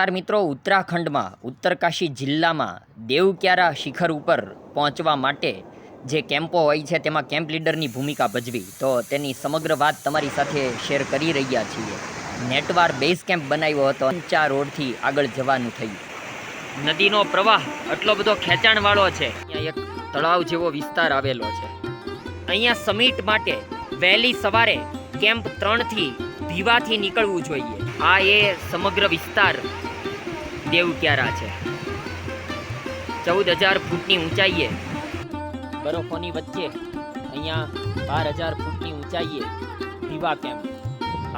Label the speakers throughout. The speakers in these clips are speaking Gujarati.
Speaker 1: નમસ્કાર મિત્રો, ઉત્તરાખંડમાં, ઉત્તરકાશી જિલ્લામાં દેવક્યારા શિખર ઉપર પહોંચવા માટે જે કેમ્પો હોય છે, તેમાં કેમ્પ લીડરની ભૂમિકા ભજવી. તો તેની સમગ્ર વાત તમારી સાથે શેર કરી રહ્યા છીએ. નેટવાર બેઝ કેમ્પ બનાવ્યો હતો. અંચા રોડથી આગળ જવાનું થયું. નદીનો પ્રવાહ આટલો બધો ખેંચાણવાળો છે. અહીંયા એક તળાવ જેવો વિસ્તાર આવેલો છે. અહીંયા સમિટ માટે વહેલી સવારે કેમ્પ ત્રણથી ભીવાથી નીકળવું જોઈએ. આ એ સમગ્ર વિસ્તાર દેવક્યારા છે? ચૌદ હજાર ફૂટની ઊંચાઈએ. બરફોની વચ્ચે અહીંયા બાર હજાર ફૂટની ઊંચાઈએ દીવા કેમ્પ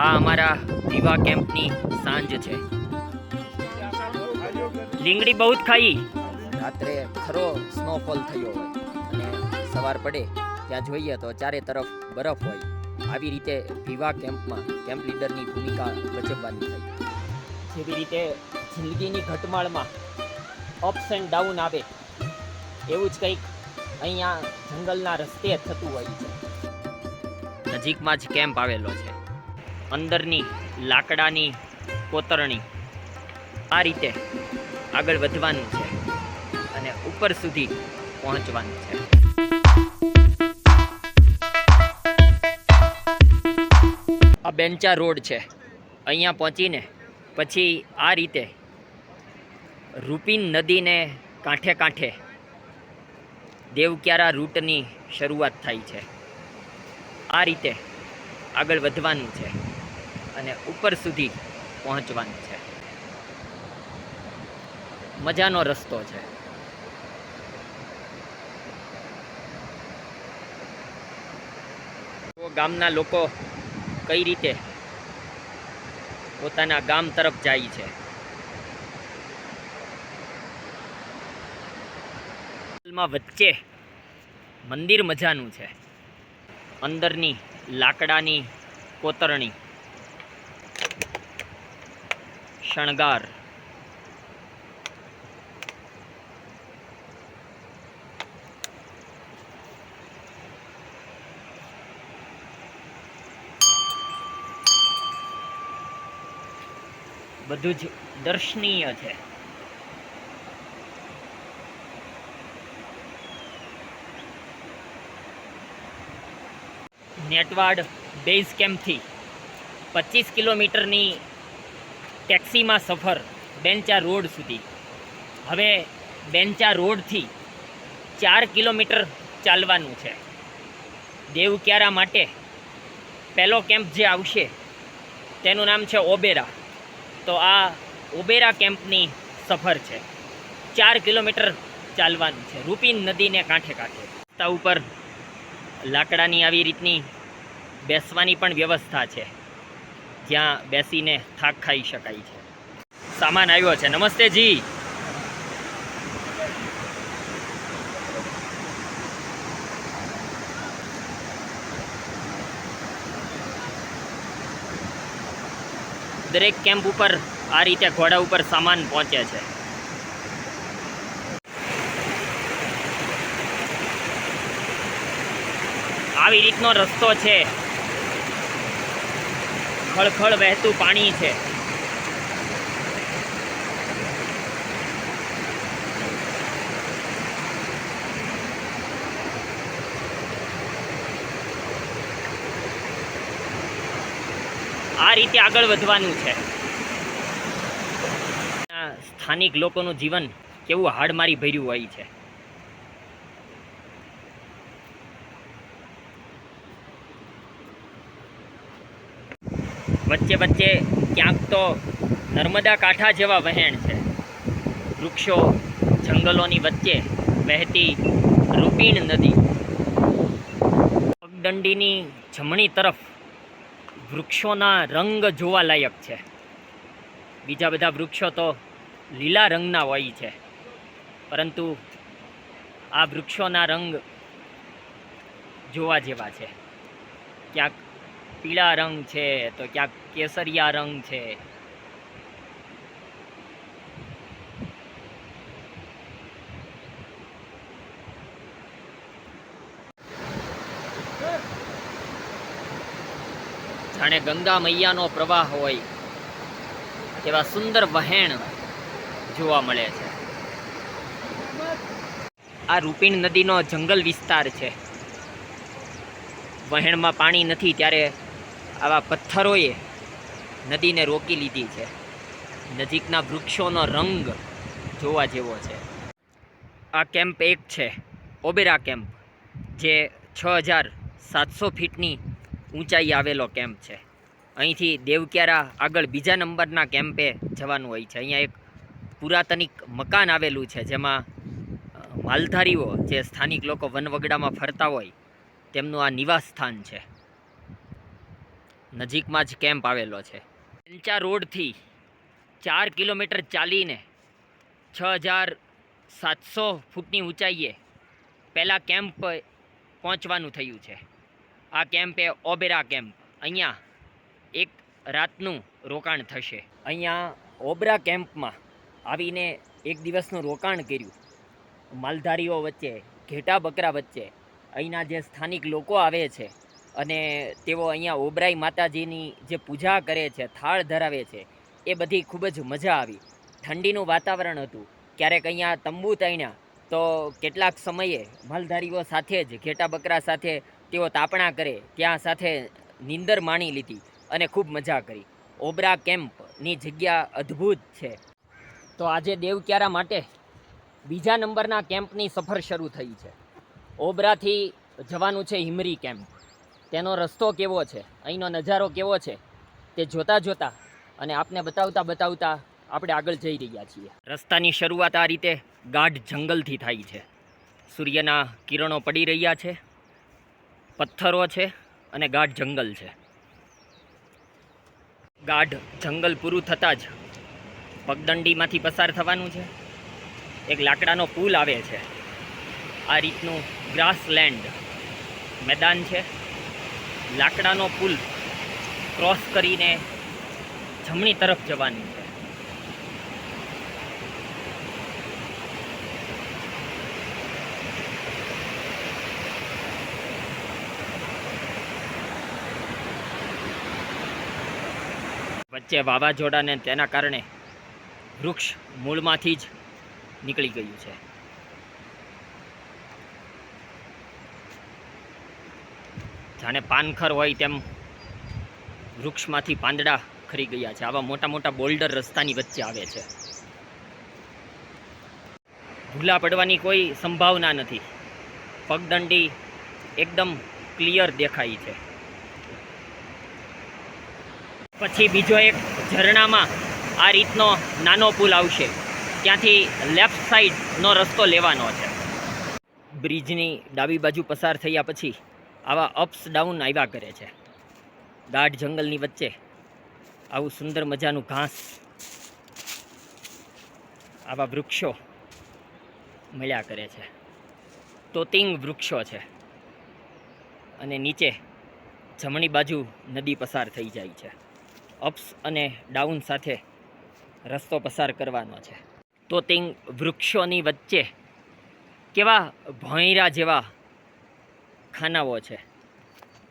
Speaker 1: આ અમારા દીવા કેમ્પની સાંજ છે. લીંગડી બહુ જ ખાઈ. રાત્રે ખરો સ્નોફોલ થયો હોય અને સવાર પડે ત્યાં જોઈએ તો ચારે તરફ બરફ હોય. આવી રીતે પીવા કેમ્પમાં કેમ્પ લીડરની ભૂમિકા ભજવવાની થઈ. જેવી રીતે જિંદગીની ઘટમાળમાં અપ્સ એન્ડ ડાઉન આવે. એવું જ કંઈક અહીંયા જંગલના રસ્તે થતું હોય છે. નજીકમાં જ કેમ્પ આવેલો છે. અંદરની લાકડાની કોતરણી આ રીતે આગળ વધવાનું છે અને ઉપર સુધી પહોંચવાનું છે. આ બેન્ચા રોડ છે. અહીંયા પહોંચીને પછી આ રીતે રૂપીન નદીને કાંઠે કાંઠે દેવક્યારા રૂટની શરૂઆત થાય છે. આ રીતે આગળ વધવાનું છે અને ઉપર સુધી પહોંચવાનું છે. મજાનો રસ્તો છે. ગામના લોકો કઈ રીતે પોતાના ગામ તરફ જાય છે? માં વચ્ચે મંદિર મજાનું છે. અંદરની લાકડાની કોતરણી. શણગાર. બધું જ દર્શનીય છે. નેટવાડ બેઝ કેમ્પથી પચીસ કિલોમીટરની ટેક્સીમાં સફર બેન્ચા રોડ સુધી. હવે બેન્ચા રોડથી ચાર કિલોમીટર ચાલવાનું છે. દેવક્યારા માટે પહેલો કેમ્પ જે આવશે તેનું નામ છે ઓબેરા. તો આ ઓબેરા કેમ્પની સફર છે. ચાર કિલોમીટર ચાલવાનું છે. રૂપીન નદીને કાંઠે કાંઠે. રસ્તા ઉપર લાકડાની આવી રીતની બેસવાની પણ વ્યવસ્થા છે. જ્યાં બેસીને થાક ખાઈ શકાય છે. સામાન આવ્યો છે. નમસ્તે જી. દરેક કેમ્પ ઉપર આ રીતે ઘોડા ઉપર સામાન પહોંચે છે. આવી રીતનો રસ્તો છે. ખળખળ વહેતું પાણી છે. આ રીતે આગળ વધવાનું છે. સ્થાનિક લોકોનું જીવન કેવું હાડમારી ભર્યું હોય છે. વચ્ચે વચ્ચે ક્યાંક તો નર્મદા કાંઠા જેવા વહેણ છે. વૃક્ષો જંગલોની વચ્ચે વહેતી રૂપીણ નદી. પગદંડીની જમણી તરફ વૃક્ષોના રંગ જોવાલાયક છે. બીજા બધા વૃક્ષો તો લીલા રંગના હોય છે. પરંતુ આ વૃક્ષોના રંગ જોવા જેવા છે. ક્યાંક પીળા રંગ છે, તો ક્યાંક કેસરિયા રંગ છે. જાણે ગંગા મૈયાનો પ્રવાહ હોય, એવા સુંદર વહેણ જોવા મળે છે. આ રૂપિણ નદીનો જંગલ વિસ્તાર છે. વહેણમાં પાણી નથી, ત્યારે આવા પથ્થરોએ નદીને રોકી લીધી છે. નજીકના વૃક્ષોનો રંગ જોવા જેવો છે. આ કેમ્પ એક છે, ઓબેરા કેમ્પ, જે છ હજાર સાતસો ફીટની ઊંચાઈ આવેલો કેમ્પ છે. અહીંથી દેવક્યારા આગળ બીજા નંબરના કેમ્પે જવાનું હોય છે. અહીંયા એક પુરાતનિક મકાન આવેલું છે, જેમાં માલધારીઓ જે સ્થાનિક લોકો વનવગડામાં ફરતા હોય, તેમનું આ નિવાસ સ્થાન છે. નજીકમાં જ કેમ્પ આવેલો છે. પેંચા રોડથી ચાર કિલોમીટર ચાલીને છ હજાર સાતસો ફૂટની ઊંચાઈએ પહેલાં કેમ્પ પહોંચવાનું થયું છે. આ કેમ્પે ઓબેરા કેમ્પ, અહીંયા એક રાતનું રોકાણ થશે. અહીંયા ઓબરા કેમ્પમાં આવીને એક દિવસનું રોકાણ કર્યું. માલધારીઓ વચ્ચે ઘેટા બકરા વચ્ચે અહીંના જે સ્થાનિક લોકો આવે છે અને તેઓ અહીંયા ઓબરાઈ માતાજીની જે પૂજા કરે છે, થાળ ધરાવે છે, એ બધી ખૂબ જ મજા આવી. ઠંડીનું વાતાવરણ હતું. ક્યારેક અહીંયા તંબુ તાણ્યા તો કેટલાક સમયે માલધારીઓ સાથે જ, ઘેટા બકરા સાથે તેઓ તાપણા કરે, ત્યાં સાથે નીંદર માણી લીધી અને ખૂબ મજા કરી. ઓબરા કેમ્પની જગ્યા અદ્ભુત છે. તો આજે દેવક્યારા માટે બીજા નંબરના કેમ્પની સફર શરૂ થઈ છે. ઓબરાથી જવાનું છે હિમરી કેમ્પ. તેનો રસ્તો કેવો છે? અહીંનો નજારો કેવો છે? તે જોતા જોતા અને આપને બતાવતા બતાવતા આપણે આગળ જઈ રહ્યા છીએ. રસ્તાની શરૂઆત આ રીતે ગાઢ જંગલથી થાય છે. સૂર્યના કિરણો પડી રહ્યા છે, પથ્થરો છે અને ગાઢ જંગલ છે. ગાઢ જંગલ પૂરું થતાં જ પગદંડીમાંથી પસાર થવાનું છે. એક લાકડાનો પુલ આવે છે. આ રીતનું ગ્રાસલેન્ડ મેદાન છે. લાકડાનો પુલ ક્રોસ કરીને જમણી તરફ જવાની છે. વચ્ચે વાવાઝોડાને તેના કારણે વૃક્ષ મૂળમાંથી જ નીકળી ગયું છે. જાણે પાનખર હોય તેમ વૃક્ષમાંથી પાંદડા ખરી ગયા છે. આવા મોટા મોટા બોલ્ડર રસ્તાની વચ્ચે આવે છે. ભૂલા પડવાની કોઈ સંભાવના નથી. પગદંડી એકદમ ક્લિયર દેખાય છે. પછી બીજો એક ઝરણામાં આ રીતનો નાનો પુલ આવશે. ત્યાંથી લેફ્ટ સાઈડનો રસ્તો લેવાનો છે. બ્રિજની ડાબી બાજુ પસાર થયા પછી આવા અપ્સ ડાઉન આવ્યા કરે છે. દાઢ જંગલની વચ્ચે આવું સુંદર મજાનું ઘાસ, આવા વૃક્ષો મળ્યા કરે છે. તોતિંગ વૃક્ષો છે. અને નીચે જમણી બાજુ નદી પસાર થઈ જાય છે. અપ્સ અને ડાઉન સાથે રસ્તો પસાર કરવાનો છે. તોતિંગ વૃક્ષોની વચ્ચે કેવા ભોંયરા જેવા ખાનાઓ છે.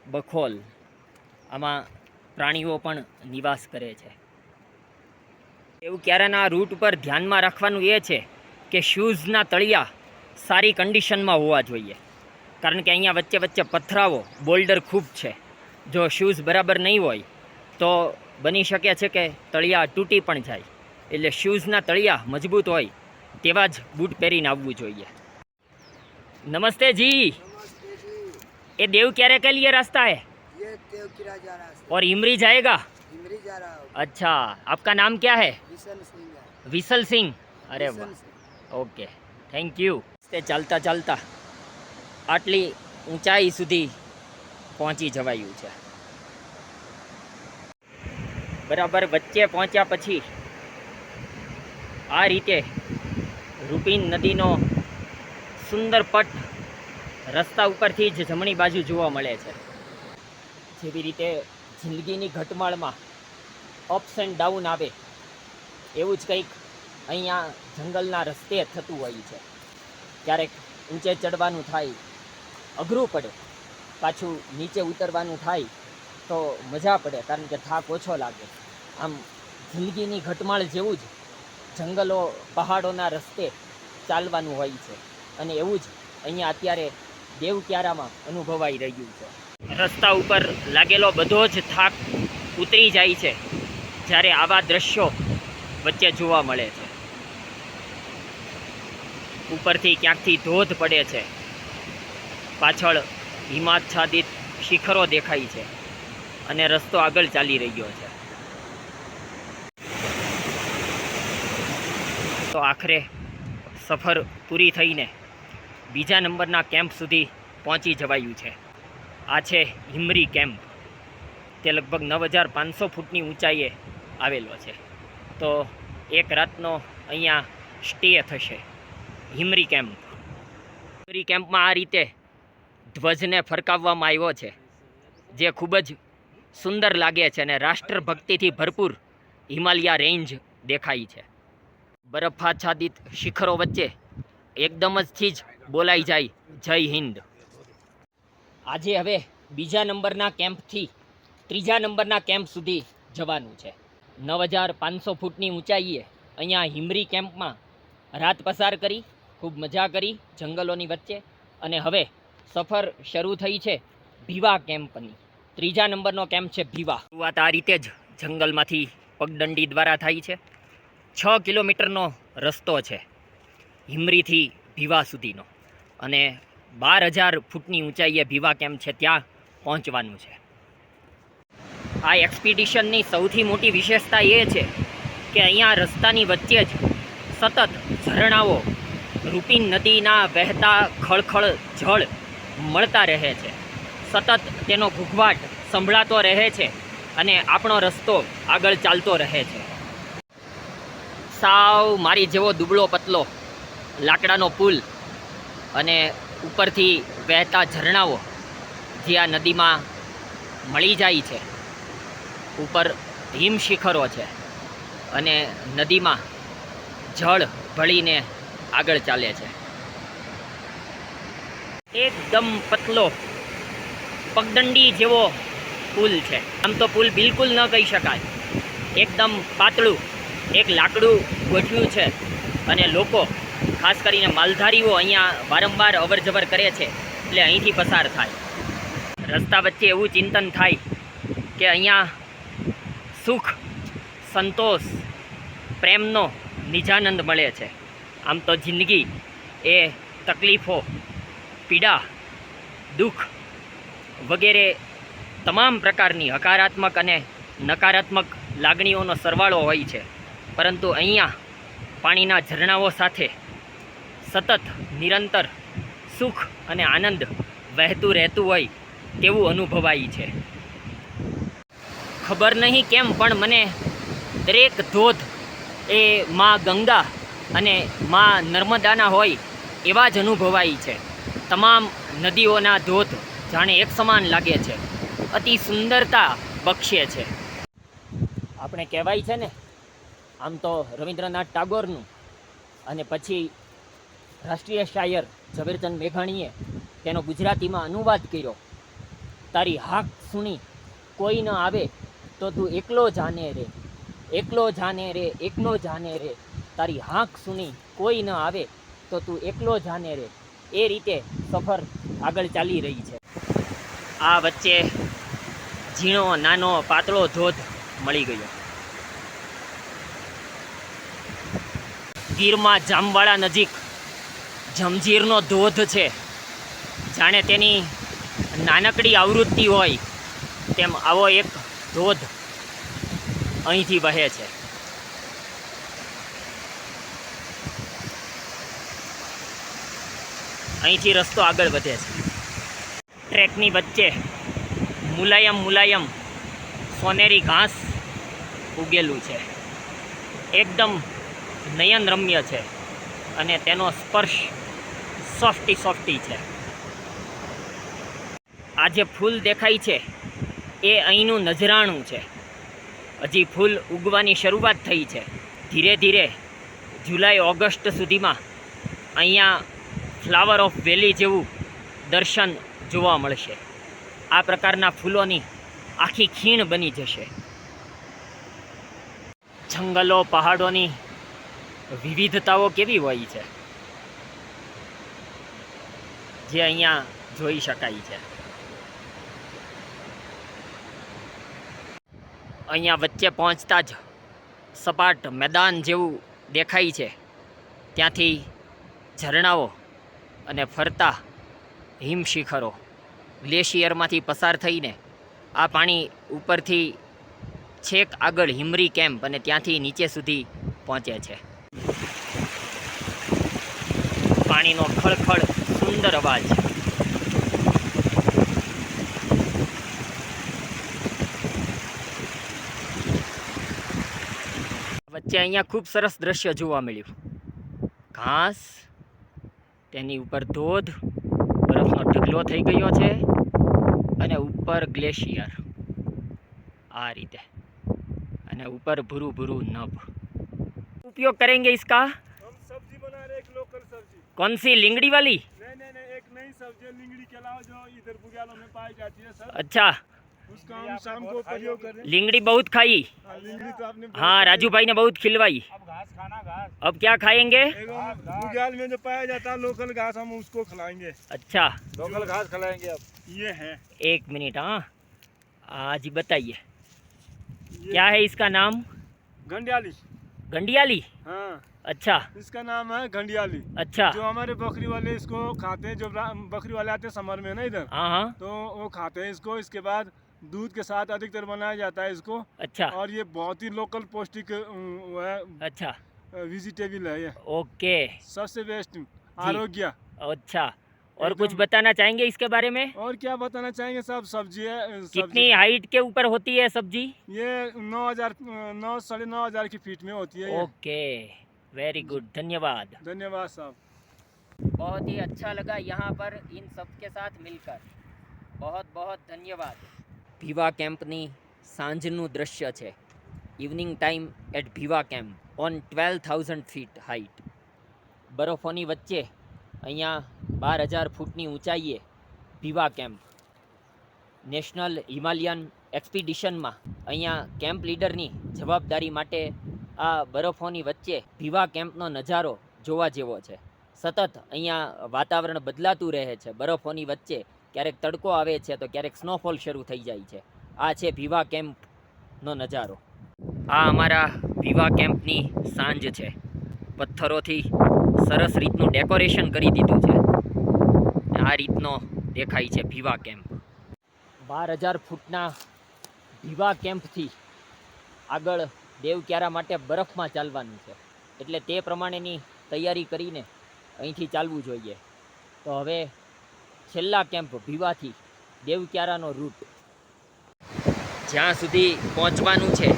Speaker 1: બખોલ. આમાં પ્રાણીઓ પણ નિવાસ કરે છે. એવું ક્યારેના રૂટ પર ધ્યાનમાં રાખવાનું એ છે કે શૂઝના તળિયા સારી કન્ડિશનમાં હોવા જોઈએ. કારણ કે અહીંયા વચ્ચે વચ્ચે પથરાઓ, બોલ્ડર ખૂબ છે. જો શૂઝ બરાબર નહીં હોય, તો બની શકે છે કે તળિયા તૂટી પણ જાય. એટલે શૂઝના તળિયા મજબૂત હોય, તેવા જ બૂટ પહેરીને આવવું જોઈએ. નમસ્તે જી! ये देव क्यारे के लिए रास्ता है
Speaker 2: ये देवकिरा जा रहा है
Speaker 1: और इमरी जाएगा
Speaker 2: हिमरी जा रहा है
Speaker 1: अच्छा आपका नाम क्या है
Speaker 2: विशन सिंह है
Speaker 1: विसल सिंह अरे
Speaker 2: विशन
Speaker 1: वाह
Speaker 2: सिंह।
Speaker 1: ઓકે થેન્ક યુ તે ચાલતા ચાલતા આટલી ઊંચાઈ સુધી પહોંચી જવાયું છે બરાબર વચ્ચે પહોંચ્યા પછી આ રીતે રૂપિન નદીનો સુંદર પટ રસ્તા ઉપરથી જ જમણી બાજુ જોવા મળે છે. જેવી રીતે જિંદગીની ઘટમાળમાં અપ્સ એન્ડ ડાઉન આવે, એવું જ કંઈક અહીંયા જંગલના રસ્તે થતું હોય છે. ક્યારેક ઊંચે ચડવાનું થાય, અઘરું પડે, પાછું નીચે ઉતરવાનું થાય, તો મજા પડે, કારણ કે થાક ઓછો લાગે. આમ જિંદગીની ઘટમાળ જેવું જ જંગલો, પહાડોના રસ્તે ચાલવાનું હોય છે. અને એવું જ અહીંયા અત્યારે દેવક્યારામાં અનુભવાઈ રહ્યું છે. રસ્તા ઉપર લાગેલો બધો જ થાક ઉતરી જાય છે, જ્યારે આવા દ્રશ્યો વચ્ચે જોવા મળે છે. ઉપરથી ક્યાંકથી ધોધ પડે છે, પાછળ હિમાચ્છાદિત શિખરો દેખાય છે અને રસ્તો આગળ ચાલી રહ્યો છે. તો આખરે સફર પૂરી થઈને બીજા નંબરના કેમ્પ સુધી પહોંચી જવાયું છે. આ છે હિમરી કેમ્પ. તે લગભગ નવ હજાર પાંચસો ફૂટની ઊંચાઈએ આવેલો છે. તો એક રાતનો અહીંયા સ્ટે થશે હિમરી કેમ્પ. હિમરી કેમ્પમાં આ રીતે ધ્વજને ફરકાવવામાં આવ્યો છે, જે ખૂબ જ સુંદર લાગે છે અને રાષ્ટ્રભક્તિથી ભરપૂર હિમાલયા રેન્જ દેખાય છે. બરફાચ્છાદિત શિખરો વચ્ચે એકદમ જથી જ બોલાઈ જાય. જય હિન્દ. આજે હવે બીજા નંબરના કેમ્પથી ત્રીજા નંબરના કેમ્પ સુધી જવાનું છે. નવ હજાર પાંચસો ફૂટની ઊંચાઈએ અહીંયા હિમરી કેમ્પમાં રાત પસાર કરી, ખૂબ મજા કરી જંગલોની વચ્ચે અને હવે સફર શરૂ થઈ છે ભીવા કેમ્પની. ત્રીજા નંબરનો કેમ્પ છે ભીવા. શરૂઆત આ રીતે જ જંગલમાંથી પગદંડી દ્વારા થાય છે. છ કિલોમીટરનો રસ્તો છે. હિમરીથી ભીવા સુધીનો. અને બાર હજાર ફૂટની ઊંચાઈએ ભીવા કેમ્પ છે ત્યાં પહોંચવાનું છે. આ એક્સપિડિશનની સૌથી મોટી વિશેષતા એ છે કે અહીંયા રસ્તાની વચ્ચે જ સતત ઝરણાઓ, રૂપીન નદીના વહેતા ખળખળ જળ મળતા રહે છે. સતત તેનો ઘૂઘવાટ સંભળાતો રહે છે અને આપણો રસ્તો આગળ ચાલતો રહે છે. સાવ મારી જેવો દુબળો પતલો લાકડાનો પુલ અને ઉપરથી વહેતા ઝરણાઓ જે આ નદીમાં મળી જાય છે. ઉપર હિમ શિખરો છે અને નદીમાં જળ ભળીને આગળ ચાલે છે. એકદમ પતલો પગદંડી જેવો પુલ છે. આમ તો પુલ બિલકુલ ન કહી શકાય. એકદમ પાતળું, એક લાકડું ગોઠવ્યું છે અને લોકો ખાસ કરીને માલધારીઓ અહીંયા વારંવાર અવરજવર કરે છે એટલે અહીંથી પસાર થાય. રસ્તા વચ્ચે એવું ચિંતન થાય કે અહીંયા સુખ, સંતોષ, પ્રેમનો નિજાનંદ મળે છે. આમ તો જિંદગી એ તકલીફો, પીડા, દુઃખ વગેરે તમામ પ્રકારની હકારાત્મક અને નકારાત્મક લાગણીઓનો સરવાળો હોય છે. પરંતુ અહીંયા પાણીના ઝરણાઓ સાથે સતત, નિરંતર સુખ અને આનંદ વહેતું રહેતું હોય તેવું અનુભવાય છે. ખબર નહીં કેમ, પણ મને દરેક ધોધ એ મા ગંગા અને મા નર્મદાના હોય એવા જ અનુભવાય છે. તમામ નદીઓના ધોધ જાણે એક સમાન લાગે છે. અતિ સુંદરતા બક્ષે છે. આપણે કહેવાય છે ને, આમ તો રવિન્દ્રનાથ ટાગોરનું અને પછી રાષ્ટ્રીય શાયર ઝવેરચંદ મેઘાણીએ તેનો ગુજરાતીમાં અનુવાદ કર્યો. તારી હાક સુણી કોઈ ન આવે તો તું એકલો જાને રે, એકલો જાને રે એકલો જાને રે. તારી હાંક સુની કોઈ ન આવે તો તું એકલો જાને રે. એ રીતે સફર આગળ ચાલી રહી છે. આ વચ્ચે ઝીણો નાનો પાતળો ધોધ મળી ગયો. ગીરમાં જામવાળા નજીક જમજીરનો ધોધ છે. જાણે તેની નાનકડી આવૃત્તિ હોય તેમ આવો એક ધોધ અહીંથી વહે છે. અહીંથી રસ્તો આગળ વધે છે. ટ્રેકની વચ્ચે મુલાયમ મુલાયમ સોનેરી ઘાસ ઉગેલું છે. એકદમ નયનરમ્ય છે અને તેનો સ્પર્શ સોફ્ટી સોફ્ટી છે. આ જે ફૂલ દેખાય છે, એ અહીંનું નજરાણું છે. હજી ફૂલ ઉગવાની શરૂઆત થઈ છે. ધીરે ધીરે જુલાઈ, ઓગસ્ટ સુધીમાં અહીંયા ફ્લાવર ઓફ વેલી જેવું દર્શન જોવા મળશે. આ પ્રકારના ફૂલોની આખી ખીણ બની જશે. જંગલો, પહાડોની વિવિધતાઓ કેવી હોય છે? જે અહીંયા જોઈ શકાય છે. અહીંયા વચ્ચે પહોંચતા જ સપાટ મેદાન જેવું દેખાય છે. ત્યાંથી ઝરણાઓ અને ફરતા હિમશિખરો ગ્લેશિયરમાંથી પસાર થઈને આ પાણી ઉપરથી છેક આગળ હિમરી કેમ્પ અને ત્યાંથી નીચે સુધી પહોંચે છે. પાણીનો ખળખળ સુંદર અવાજ વચ્ચે અહીંયા ખૂબ સરસ દ્રશ્ય જોવા મળ્યું ઘાસ તેની ઉપર ધોધ બરફનો ઢગલો થઈ ગયો છે અને ઉપર ગ્લેશિયર આ રીતે અને ઉપર ભૂરું ભૂરું નભ उपयोग करेंगे इसका
Speaker 3: हम सब्जी बना रहे हैं, एक लोकल सब्जी
Speaker 1: कौन सी लिंगड़ी वाली
Speaker 3: में पाई जाती है सर।
Speaker 1: अच्छा।
Speaker 3: उसका हम शाम को प्रयोग कर
Speaker 1: लिंगड़ी बहुत खाई।
Speaker 3: हाँ, लिंगड़ी तो आपने
Speaker 1: हाँ राजू भाई ने बहुत खिलवाई।
Speaker 3: अब घास खाना घास।
Speaker 1: अब क्या खाएँगे?
Speaker 3: में जो पाया जाता है लोकल घास हम उसको खिलाएँगे।
Speaker 1: अच्छा।
Speaker 3: लोकल घास खिलाएँगे अब। ये है।
Speaker 1: एक मिनट हाँ। आज बताइए। क्या है इसका नाम?
Speaker 3: घंडियाली
Speaker 1: गंडियाली
Speaker 3: हाँ
Speaker 1: अच्छा
Speaker 3: इसका नाम है घंडियाली
Speaker 1: अच्छा
Speaker 3: जो हमारे बकरी वाले इसको खाते हैं जो रा- बकरी वाले आते हैं समर में ना इधर
Speaker 1: हाँ हाँ
Speaker 3: तो वो खाते हैं इसको इसके बाद दूध के साथ अधिकतर बनाया जाता है इसको
Speaker 1: अच्छा
Speaker 3: और ये बहुत ही लोकल पौष्टिक अम, वो है
Speaker 1: अच्छा
Speaker 3: वेजिटेबल है ये
Speaker 1: ओके
Speaker 3: सबसे बेस्ट आरोग्य
Speaker 1: अच्छा और कुछ
Speaker 3: एकदम-
Speaker 1: बताना चाहेंगे इसके बारे में
Speaker 3: और क्या बताना चाहेंगे सब सब्जी है अ,
Speaker 1: कितनी
Speaker 3: सब्जी
Speaker 1: हाइट के ऊपर होती है सब्जी
Speaker 3: ये नौ हजार नौ साढ़े नौ हजार की फीट में होती है ये
Speaker 1: ओके वेरी गुड धन्यवाद
Speaker 3: धन्यवाद साहब
Speaker 1: बहुत ही अच्छा लगा यहाँ पर इन सब के साथ मिलकर बहुत बहुत ધન્યવાદ ભીવા કેમ્પની સાંજનું દૃશ્ય છે evening time at Bhiwa camp on twelve thousand feet height બરફોની વચ્ચે અહીંયા બાર હજાર ફૂટની ઊંચાઈએ ભીવા કેમ્પ. નેશનલ હિમાલયન એક્સપિડિશનમાં અહીંયા કેમ્પ લીડરની જવાબદારી માટે આ બરફોની વચ્ચે ભીવા કેમ્પનો નજારો જોવા જેવો છે. સતત અહીંયા વાતાવરણ બદલાતું રહે છે. બરફોની વચ્ચે ક્યારેક તડકો આવે છે તો ક્યારેક સ્નોફોલ શરૂ થઈ જાય છે. આ છે ભીવા કેમ્પનો નજારો. આ અમારા ભીવા કેમ્પની સાંજ છે. પથ્થરોથી સરસ રીતનું ડેકોરેશન કરી દીધું છે. આ રીતનો દેખાય છે ભીવા કેમ્પ. બાર હજાર ફૂટના ભીવા કેમ્પથી આગળ દેવક્યારા માટે બરફમાં ચાલવાનું છે. એટલે તે પ્રમાણેની તૈયારી કરીને અહીંથી ચાલવું જોઈએ. તો હવે છેલ્લા કેમ્પ ભીવાથી દેવક્યારાનો રૂટ. જ્યાં સુધી પહોંચવાનું છે,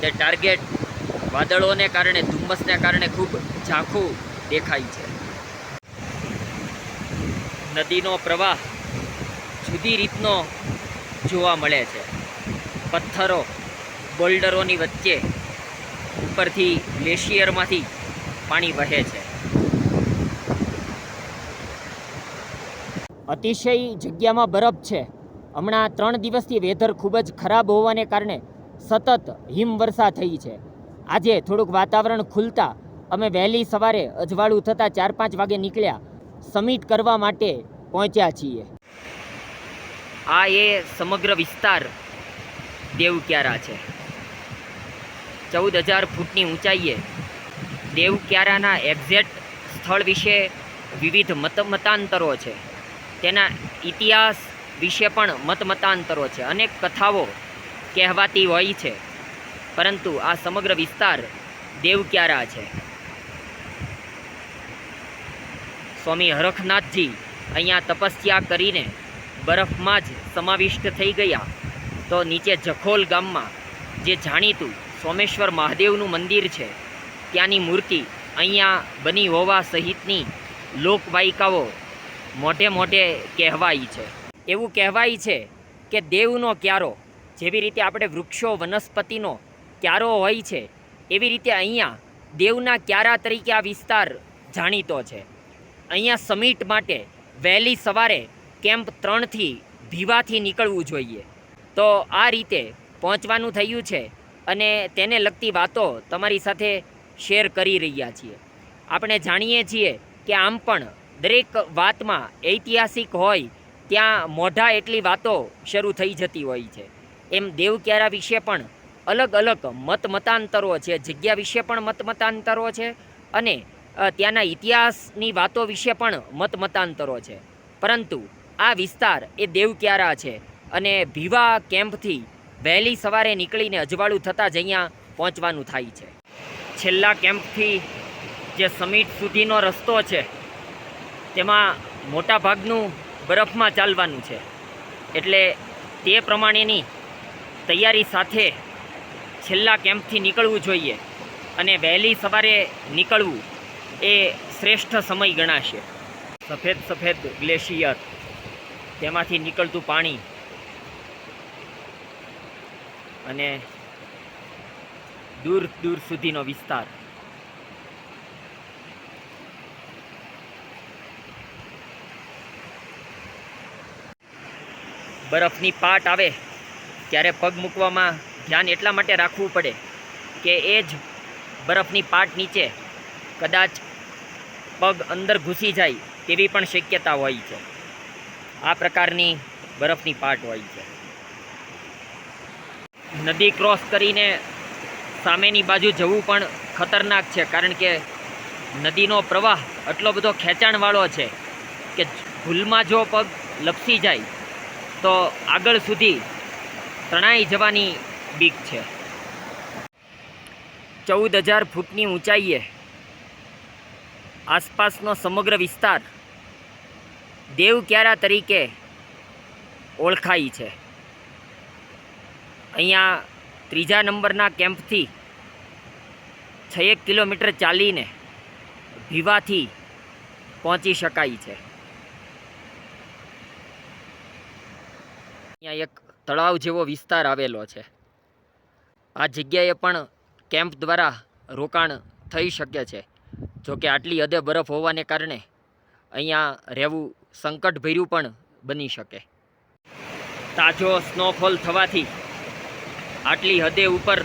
Speaker 1: તે ટાર્ગેટ વાદળોને કારણે, ધુમ્મસને કારણે ખૂબ ઝાંખું દેખાય છે. નદીનો પ્રવાહ જુદી રીતનો જોવા મળે છે. પથ્થરો બોલ્ડરોની વચ્ચે ઉપરથી ગ્લેશિયરમાંથી પાણી વહે છે. અતિશય જગ્યામાં બરફ છે. હમણાં ત્રણ દિવસથી વેધર ખૂબ જ ખરાબ હોવાને કારણે સતત હિમવર્ષા થઈ છે. આજે થોડુંક વાતાવરણ ખુલતા અમે વહેલી સવારે અજવાળું થતાં ચાર પાંચ વાગે નીકળ્યા. સમિટ કરવા માટે પહોંચ્યા છીએ. આ એ સમગ્ર વિસ્તાર દેવક્યારા છે. ચૌદ હજાર ફૂટની ઊંચાઈએ દેવક્યારાના એક્ઝેક્ટ સ્થળ વિશે વિવિધ મત મતાંતરો છે. તેના ઇતિહાસ વિશે પણ મતમતાંતરો છે. અનેક કથાઓ કહેવાતી હોય છે. પરંતુ આ સમગ્ર વિસ્તાર દેવક્યારા છે. સ્વામી હરખનાથજી અહીંયા તપસ્યા કરીને બરફમાં જ સમાવિષ્ટ થઈ ગયા. તો નીચે જખોલ ગામમાં, જે જાણીતું સોમેશ્વર મહાદેવનું મંદિર છે, ત્યાંની મૂર્તિ અહીંયા બની હોવા સહિતની લોકવાયિકાઓ મોટે મોટે કહેવાય છે. એવું કહેવાય છે કે દેવનો ક્યારો, જેવી રીતે આપણે વૃક્ષો વનસ્પતિનો ક્યારો હોય છે, એવી રીતે અહીંયા દેવના ક્યારા તરીકે આ વિસ્તાર જાણીતો છે. અહીંયા સમિટ માટે વહેલી સવારે કેમ્પ ત્રણથી ભીવાથી નીકળવું જોઈએ. તો આ રીતે પહોંચવાનું થયું છે અને તેને લગતી વાતો તમારી સાથે શેર કરી રહ્યા છીએ. આપણે જાણીએ છીએ કે આમ પણ દરેક વાતમાં ઐતિહાસિક હોય ત્યાં મોઢા એટલી વાતો શરૂ થઈ જતી હોય છે. એમ દેવક્યારા વિશે પણ અલગ અલગ મત મતાંતરો છે, જગ્યા વિશે પણ મત મતાંતરો છે અને ત્યાંના ઇતિહાસની વાતો વિશે પણ મત મતાંતરો છે. પરંતુ આ વિસ્તાર એ દેવક્યારા છે અને ભીવા કેમ્પથી વહેલી સવારે નીકળીને અજવાળું થતાં જ અહીંયા પહોંચવાનું થાય છે. છેલ્લા કેમ્પથી જે સમિટ સુધીનો રસ્તો છે, તેમાં મોટાભાગનું બરફમાં ચાલવાનું છે. એટલે તે પ્રમાણેની તૈયારી સાથે છેલ્લા કેમ્પથી નીકળવું જોઈએ અને વહેલી સવારે નીકળવું એ શ્રેષ્ઠ સમય ગણાશે. સફેદ સફેદ ગ્લેશિયર, તેમાંથી નીકળતું પાણી અને દૂર દૂર સુધીનો વિસ્તાર. બરફની પાટ આવે ત્યારે પગ મૂકવામાં ધ્યાન એટલા માટે રાખવું પડે કે એ જ બરફની પાટ નીચે કદાચ પગ અંદર ઘૂસી જાય તેવી પણ શક્યતા હોય છે. આ પ્રકારની બરફની પાટ હોય છે. નદી ક્રોસ કરીને સામેની બાજુ જવું પણ ખતરનાક છે, કારણ કે નદીનો પ્રવાહ એટલો બધો ખેંચાણવાળો છે કે ભૂલમાં જો પગ લપસી જાય, તો આગળ સુધી તણાઈ જવાની બીક છે. ચૌદ હજાર ફૂટની ઊંચાઈએ આસપાસનો સમગ્ર વિસ્તાર દેવક્યારા તરીકે ઓળખાય છે. અહીંયા ત્રીજા નંબરના કેમ્પથી છ એક કિલોમીટર ચાલીને ભીવાથી પહોંચી શકાય છે. અહીંયા એક તળાવ જેવો વિસ્તાર આવેલો છે. આ જગ્યાએ પણ કેમ્પ દ્વારા રોકાણ થઈ શકે છે. જો કે આટલી હદે બરફ હોવાને કારણે અહીંયા રહેવું સંકટભર્યું પણ બની શકે. તાજો સ્નોફોલ થવાથી આટલી હદે ઉપર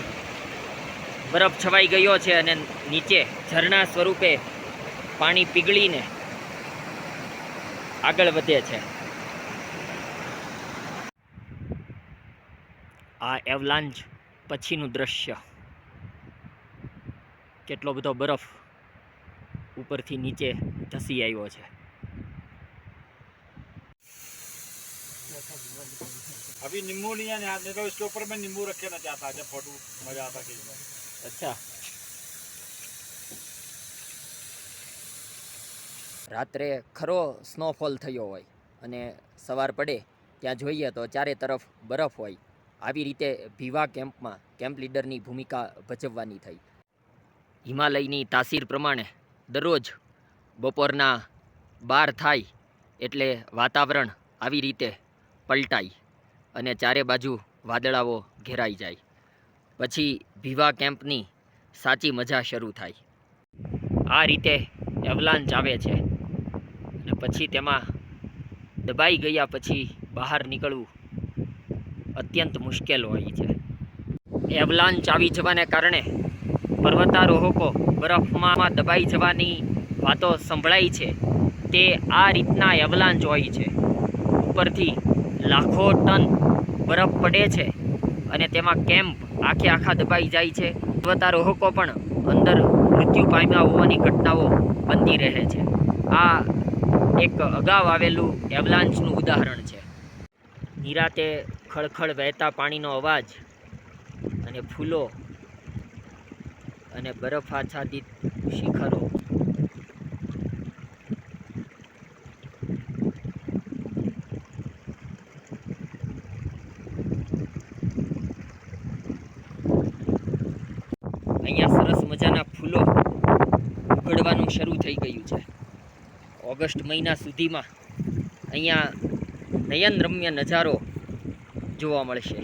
Speaker 1: બરફ છવાઈ ગયો છે અને નીચે ઝરણા સ્વરૂપે પાણી પીગળીને આગળ વધે છે. આ એવલાંજ પછીનું દ્રશ્ય. કેટલો બધો બરફ ઉપરથી નીચે ધસી આવ્યો છે
Speaker 3: अभी नींबू नहीं है यहाँ देखो इसके ऊपर मैं नींबू रखे ना चाहता जब फोटो मजा आता खींचने
Speaker 1: અચ્છા રાત્રે ખરો સ્નોફોલ થયો હોય અને સવાર પડે ત્યાં જોઈએ તો ચારે તરફ બરફ હોય આવી રીતે ભીવા કેમ્પમાં કેમ્પ લીડરની ભૂમિકા ભજવવાની થઈ હિમાલયની તાસીર પ્રમાણે દરરોજ બપોરના બાર થાય એટલે વાતાવરણ આવી રીતે પલટાય અને ચારે બાજુ વાદળાઓ ઘેરાઈ જાય. પછી ભીવા કેમ્પની સાચી મજા શરૂ થાય. આ રીતે એવલાંચ આવે છે. અને પછી તેમાં દબાઈ ગયા પછી બહાર નીકળવું અત્યંત મુશ્કેલ હોય છે. એવલાંચ આવી જવાને કારણે પર્વતારોહકો બરફમાં દબાઈ જવાની વાતો સંભળાય છે. તે આ રીતના એવલાંચ હોય છે. ઉપરથી લાખો ટન બરફ પડે છે અને તેમાં કેમ્પ આખે આખા દબાઈ જાય છે. પર્વતારોહકો પણ અંદર મૃત્યુ પામ્યા હોવાની ઘટનાઓ બનતી રહે છે. આ એક અગાઉ આવેલું એવલાન્ચનું ઉદાહરણ છે. નિરાતે ખળખળ વહેતા પાણીનો અવાજ અને ફૂલો અને બરફ આચ્છાદિત શિખરો. અહીંયા સરસ મજાના ફૂલો ઉગડવાનું શરૂ થઈ ગયું છે. ઓગસ્ટ મહિના સુધીમાં અહીંયા નયનરમ્ય નજારો જોવા મળશે.